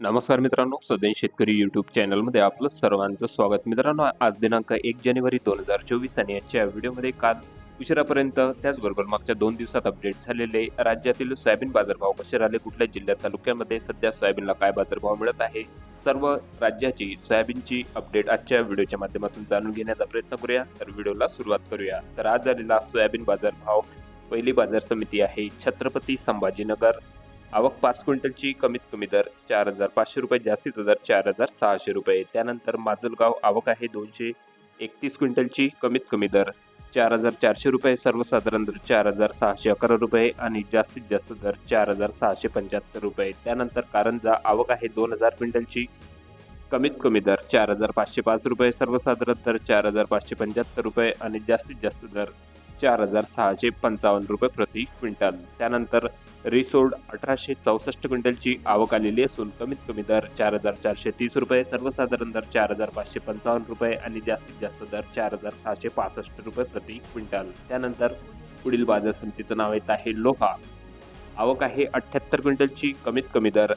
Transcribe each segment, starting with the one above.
नमस्कार मित्रांनो सदैन शेतकरी यूट्यूब चॅनलमध्ये आपलं सर्वांचं स्वागत. मित्रांनो आज दिनांक एक जानेवारी दोन हजार चोवीस आणि आजच्या व्हिडिओमध्ये काल उशिरापर्यंत त्याचबरोबर मागच्या दोन दिवसात अपडेट झालेले राज्यातील सोयाबीन बाजारभाव कसे राहिले कुठल्या जिल्ह्यात तालुक्यामध्ये सध्या सोयाबीनला काय बाजारभाव मिळत आहे सर्व राज्याची सोयाबीनची अपडेट आजच्या व्हिडिओच्या माध्यमातून जाणून घेण्याचा प्रयत्न करूया. तर व्हिडिओला सुरुवात करूया. तर आज झालेला सोयाबीन बाजारभाव पहिली बाजार समिती आहे छत्रपती संभाजीनगर. आवक पाच क्विंटलची कमीत कमी दर चार हजार पाचशे रुपये जास्तीचा दर चार हजार सहाशे रुपये. त्यानंतर माजलगाव आवक आहे दोनशे एकतीस क्विंटलची कमीत कमी दर चार हजार चारशे रुपये सर्वसाधारण दर चार हजार सहाशे अकरा रुपये आणि जास्तीत जास्त दर चार हजार सहाशे पंच्याहत्तर रुपये. त्यानंतर कारंजा आवक आहे दोन हजार क्विंटलची कमीत कमी दर चार हजार पाचशे पाच रुपये सर्वसाधारण दर चार हजार पाचशे पंच्याहत्तर रुपये आणि जास्तीत जास्त दर चार हजार सहाशे पंचावन्न रुपये प्रति क्विंटल. त्यानंतर रिसोड अठराशे चौसष्ट क्विंटलची आवक आलेली असून कमीत कमी दर चार हजार चारशे तीस रुपये सर्वसाधारण दर चार हजार पाचशे पंचावन्न रुपये आणि जास्तीत जास्त दर चार हजार सहाशे पासष्ट रुपये प्रति क्विंटल. त्यानंतर पुढील बाजार समितीचं नाव येत आहे लोहा. आवक आहे अठ्ठ्याहत्तर क्विंटलची कमीत कमी दर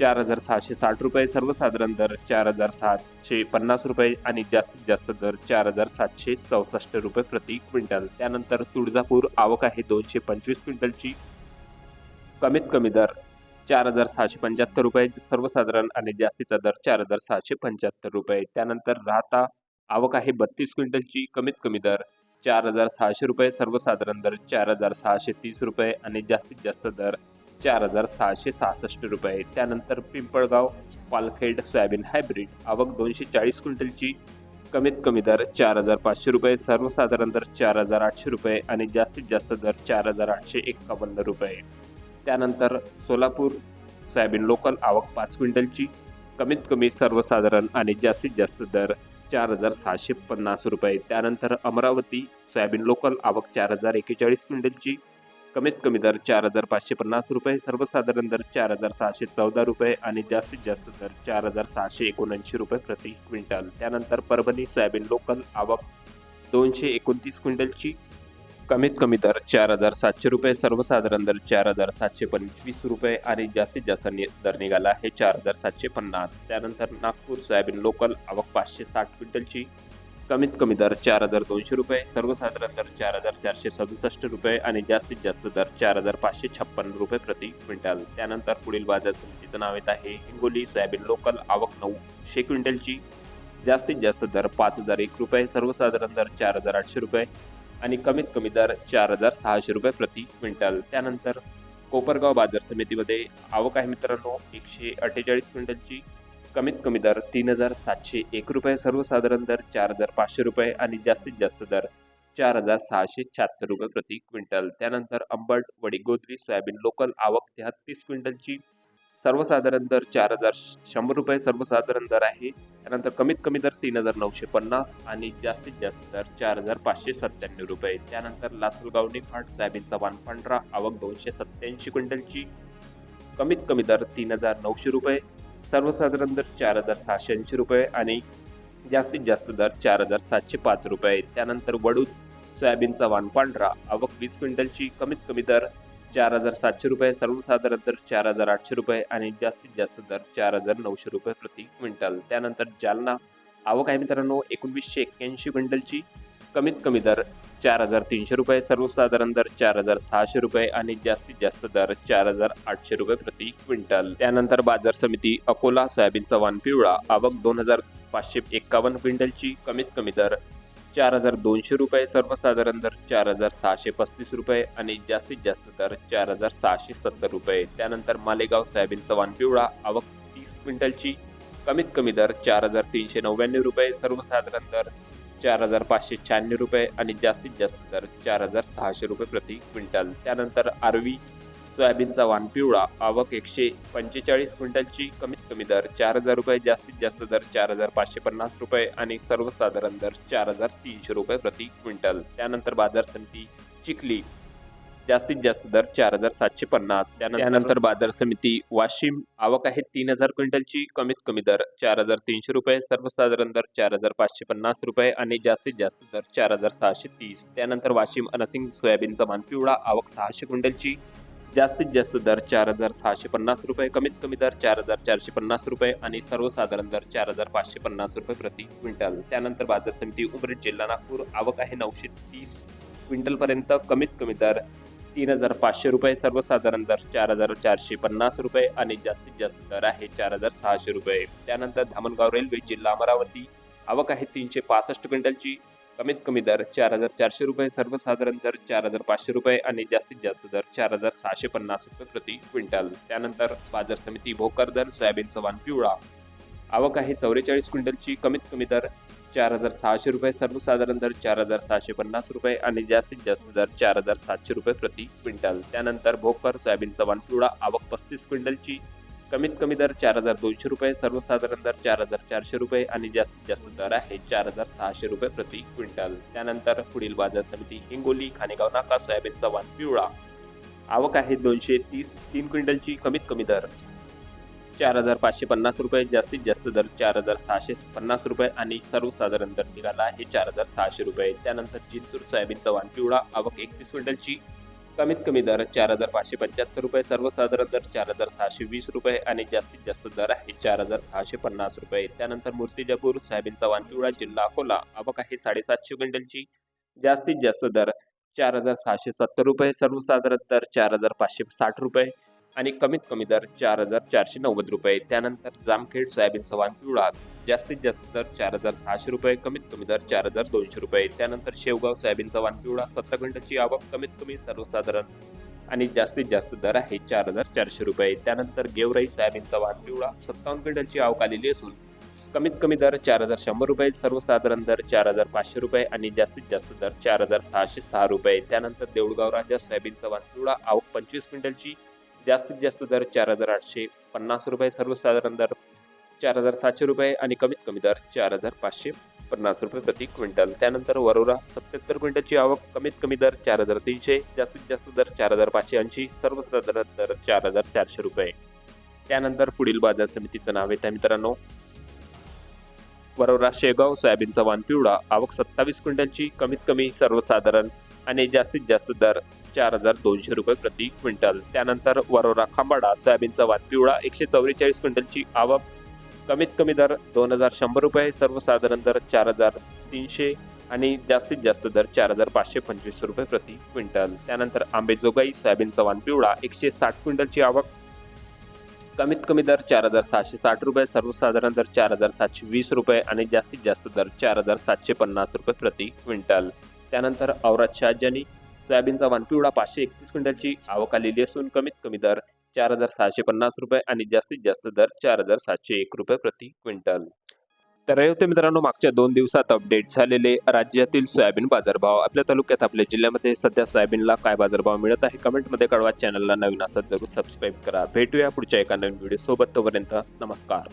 चार हजार सहाशे साठ रुपये सर्वसाधारण दर चार हजार सातशे पन्नास रुपये आणि जास्तीत जास्त दर चार हजार सातशे चौसष्ट रुपये प्रति क्विंटल. त्यानंतर तुळजापूर आवक आहे दोनशे पंचवीस क्विंटलची. कमीत कमी दर चार हजार सहाशे पंच्याहत्तर रुपये सर्वसाधारण आणि जास्तीचा दर चार हजार सहाशे पंच्याहत्तर रुपये. त्यानंतर राहता आवक आहे बत्तीस क्विंटलची कमीत कमी दर चार हजार सहाशे रुपये सर्वसाधारण दर चार हजार सहाशे तीस रुपये आणि जास्तीत जास्त दर चार हजार सहाशे सहासष्ट रुपये. त्यानंतर पिंपळगाव पालखेड सोयाबीन हायब्रिड. आवक दोनशे चाळीस क्विंटलची. कमीत कमी दर चार हजार पाचशे रुपये. सर्वसाधारण दर चार हजार आठशे रुपये आणि जास्तीत जास्त दर चार हजार आठशे एक्कावन्न रुपये. त्यानंतर सोलापूर सोयाबीन लोकल आवक पाच क्विंटलची. कमीत कमी सर्वसाधारण आणि जास्तीत जास्त दर चार हजार सहाशे पन्नास रुपये. त्यानंतर अमरावती सोयाबीन लोकल आवक चार हजार एकेचाळीस क्विंटलची. कमीत कमी दर चार हजार पाचशे पन्नास रुपये सर्वसाधारण दर चार हजार सहाशे चौदा रुपये आणि जास्तीत जास्त दर चार हजार सहाशे एकोणऐंशी रुपये प्रति क्विंटल. त्यानंतर परभणी सोयाबीन लोकल आवक दोनशे एकोणतीस क्विंटलची. कमीत कमी दर चार हजार सातशे रुपये सर्वसाधारण दर चार हजार सातशे पंचवीस रुपये आणि जास्तीत जास्त नि दर निघाला आहे चार हजार सातशे पन्नास. त्यानंतर नागपूर सोयाबीन लोकल आवक पाचशे साठ क्विंटलची. कमीत कमी दर चार हजार दोनशे रुपये सर्वसाधारण दर चार हजार चारशे सदुसष्ट रुपये आणि जास्तीत जास्त दर चार हजार पाचशे छप्पन्न रुपये प्रति क्विंटल. त्यानंतर पुढील बाजार समितीचं नाव येत आहे हिंगोली सोयाबीन लोकल आवक नऊशे क्विंटलची. जास्तीत जास्त दर पाच हजार एक रुपये सर्वसाधारण दर चार हजार आठशे रुपये आणि कमीत कमी दर चार हजार सहाशे रुपये प्रति क्विंटल. त्यानंतर कोपरगाव बाजार समितीमध्ये आवक आहे मित्रांनो एकशे अठ्ठेचाळीस क्विंटलची. कमीत कमी दर तीन हजार सातशे एक रुपये सर्वसाधारण दर चार हजार पाचशे रुपये आणि जास्तीत जास्त दर चार हजार सहाशे शहात्तर रुपये प्रति क्विंटल. त्यानंतर अंबट वडीगोद्री सोयाबीन लोकल आवक तेहत्तीस क्विंटलची सर्वसाधारण दर चार हजार शंभर रुपये सर्वसाधारण दर आहे. त्यानंतर कमीत कमी दर तीन हजार नऊशे पन्नास आणि जास्तीत जास्त दर चार हजार पाचशे सत्त्याण्णव रुपये. त्यानंतर लासलगाव फाट सोयाबीनचा वान पांढरा आवक दोनशे सत्त्याऐंशी क्विंटलची कमीत कमी दर तीन हजार नऊशे रुपये. सर्वसाधारण दर चार हजार सहाशे ऐंशी रुपये आणि जास्तीत जास्त दर चार हजार सातशे पाच रुपये. त्यानंतर वडूज सोयाबीनचा वाण पांढरा आवक वीस क्विंटलची कमीत कमी दर चार हजार सातशे रुपये सर्वसाधारण दर चार हजार आठशे रुपये आणि जास्तीत जास्त दर चार हजार नऊशे रुपये प्रति क्विंटल. त्यानंतर जालना आवक आहे मित्रांनो एकोणवीसशे एक्क्याऐंशी क्विंटलची कमीत कमी दर चार हजार तीनशे रुपये सर्वसाधारण दर चार हजार सहाशे रुपये आणि जास्तीत जास्त दर चार हजार आठशे रुपये प्रति क्विंटल. त्यानंतर बाजार समिती अकोला सोयाबीनचा वाण पिवळा आवक दोन हजार पाचशे एक्कावन्न क्विंटलची कमीत कमी दर चार हजार दोनशे रुपये सर्वसाधारण दर चार हजार सहाशे पस्तीस रुपये आणि जास्तीत जास्त दर चार हजार सहाशे सत्तर रुपये. त्यानंतर मालेगाव सोयाबीनचा वाण पिवळा आवक तीस क्विंटलची कमीत कमी दर चार हजार तीनशे नव्याण्णव रुपये सर्वसाधारण दर चार हजार पाचशे शहाण्णव रुपये आणि जास्तीत जास्त दर चार हजार सहाशे रुपये प्रति क्विंटल. त्यानंतर आरवी सोयाबीनचा वाण पिवळा आवक एकशे पंचेचाळीस क्विंटलची कमीत कमी दर चार हजार रुपये जास्तीत जास्त दर चार हजार पाचशे पन्नास रुपये आणि सर्वसाधारण दर चार हजार तीनशे रुपये प्रति क्विंटल. त्यानंतर बाजार समिती चिखली जास्तीत जास्त दर चार हजार सातशे पन्नास. त्यानंतर बाजार समिती वाशिम आवक आहे तीन हजार क्विंटलची कमीत कमी दर चार हजार तीनशे रुपये सर्वसाधारण दर चार हजार पाचशे पन्नास रुपये आणि जास्तीत जास्त दर चार हजार सहाशे तीस. त्यानंतर वाशिम अनसिंग सोयाबीनचा मान पिवळा आवक सहाशे क्विंटलची जास्तीत जास्त दर चार हजार सहाशे पन्नास रुपये कमीत कमी दर चार हजार चारशे पन्नास रुपये आणि सर्वसाधारण दर चार हजार पाचशे पन्नास रुपये प्रति क्विंटल. त्यानंतर बाजार समिती उमरेड जिल्हा नागपूर आवक आहे नऊशे तीस क्विंटलपर्यंत कमीत कमी दर तीन हजार पाचशे रुपये सर्वसाधारण दर चार हजार चारशे पन्नास रुपये आणि जास्तीत जास्त दर आहे चार हजार सहाशे रुपये. त्यानंतर धामणगाव रेल्वे जिल्हा अमरावती आवक आहे तीनशे पासष्ट क्विंटलची. कमीत कमी दर चार हजार चारशे रुपये सर्वसाधारण दर चार हजार पाचशे रुपये आणि जास्तीत जास्त दर चार हजार सहाशे पन्नास रुपये प्रति क्विंटल. त्यानंतर बाजार समिती भोकर दर सोयाबीन वाण पिवळा. आवक आहे चौवेचाळीस क्विंटलची कमीत कमी दर चार हजार सहाशे रुपये सर्वसाधारण दर चार हजार सहाशे पन्नास रुपये आणि जास्तीत जास्त दर चार हजार सातशे रुपये प्रति क्विंटल. त्यानंतर भोकर सोयाबीन सवान पिवळा आवक पस्तीस क्विंटलची. कमीत कमी दर चार हजार दोनशे रुपये सर्वसाधारण दर चार हजार चारशे रुपये आणि जास्तीत जास्त दर आहे चार हजार सहाशे रुपये प्रति क्विंटल. त्यानंतर पुढील बाजार समिती हिंगोली खानेगाव नाका सोयाबीनचा वाण पिवळा. आवक आहे दोनशे तीस तीन क्विंटलची कमीत कमी दर. चार हजार पाचशे पन्नास रुपये जास्तीत जास्त दर चार हजार सहाशे पन्नास रुपये आणि सर्वसाधारण दर निघाला आहे चार हजार सहाशे रुपये. त्यानंतर जिंतूर सोयाबीनचा वाण पिवळा आवक एकतीस क्विंटलची. कमीत कमी दर चार हजार पाचशे पंच्याहत्तर रुपये सर्वसाधारण दर चार हजार सहाशे वीस रुपये आणि जास्तीत जास्त दर आहे चार हजार सहाशे पन्नास रुपये. त्यानंतर मूर्तिजापूर सोयाबीनचा वाण पिवळा जिल्हा अकोला आवक आहे साडेसातशे क्विंटलची. जास्तीत जास्त दर चार हजार सहाशे सत्तर रुपये सर्वसाधारण दर चार हजार पाचशे साठ रुपये. आणि कमीत कमी दर चार हजार चारशे नव्वद रुपये. त्यानंतर जामखेड सोयाबीनचा सवान पिवळा जास्तीत जास्त दर चार हजार सहाशे रुपये कमीत कमी दर चार हजार दोनशे रुपये. त्यानंतर शेवगाव सोयाबीनचा वाण पिवळा सत्तर क्विंटलची आवक कमीत कमी सर्वसाधारण आणि जास्तीत जास्त दर आहे चार हजार चारशे रुपये. त्यानंतर गेवराई सोयाबीनचा वाण पिवळा सत्तावन्न क्विंटलची आवक आलेली असून कमीत कमी दर चार हजार शंभर रुपये सर्वसाधारण दर चार हजार पाचशे रुपये आणि जास्तीत जास्त दर चार हजार सहाशे सहा रुपये. त्यानंतर देऊळगाव राजा सोयाबीनचा वाहन पिवळा आवक पंचवीस क्विंटलची जास्तीत जास्त दर चार हजार आठशे पन्नास रुपये सर्वसाधारण दर चार हजार सातशे रुपये आणि कमीत कमी दर चार हजार पाचशे पन्नास रुपये प्रति क्विंटल. त्यानंतर वरोरा सत्याहत्तर क्विंटलची आवक कमीत कमी दर चार हजार तीनशे जास्तीत जास्त दर चार हजार पाचशे ऐंशी सर्वसाधारण दर चार हजार चारशे रुपये. त्यानंतर पुढील बाजार समितीचं नाव आहे त्या मित्रांनो. वरोरा शेगाव सोयाबीनचा वान पिवळा आवक सत्तावीस क्विंटलची कमीत कमी सर्वसाधारण आणि जास्तीत जास्त दर चार हजार दोनशे रुपये प्रति क्विंटल. त्यानंतर वरोरा खांबाडा सोयाबीनचा वाद पिवळा एकशे चौवेचाळीस क्विंटलची आवक. कमीत कमी दर दोन हजार शंभर रुपये सर्वसाधारण दर चार हजार तीनशे आणि जास्तीत जास्त दर चार हजार पाचशे पंचवीस रुपये प्रति क्विंटल. त्यानंतर आंबेजोगाई सोयाबीनचा वाण पिवळा एकशे साठ क्विंटलची आवक. कमीत कमी दर चार हजार सहाशे साठ रुपये सर्वसाधारण दर चार हजार सातशे वीस रुपये आणि जास्तीत जास्त दर चार हजार सातशे पन्नास रुपये प्रति क्विंटल. त्यानंतर औरत शहाजानी सोयाबीनचा वाण पिवळा पाचशे एकतीस क्विंटलची आवक आलेली असून कमीत कमी दर चार हजार सहाशे पन्नास रुपये आणि जास्तीत जास्त दर चार हजार सातशे एक रुपये प्रति क्विंटल. तर हे होते मित्रांनो मागच्या दोन दिवसात अपडेट झालेले राज्यातील सोयाबीन बाजारभाव. आपल्या तालुक्यात आपल्या जिल्ह्यामध्ये सध्या सोयाबीनला काय बाजारभाव मिळत आहे? कमेंटमध्ये कळवा. चॅनलला नवीन असत जरूर सबस्क्राईब करा. भेटूया पुढच्या एका नवीन व्हिडिओ सोबत. तोपर्यंत नमस्कार.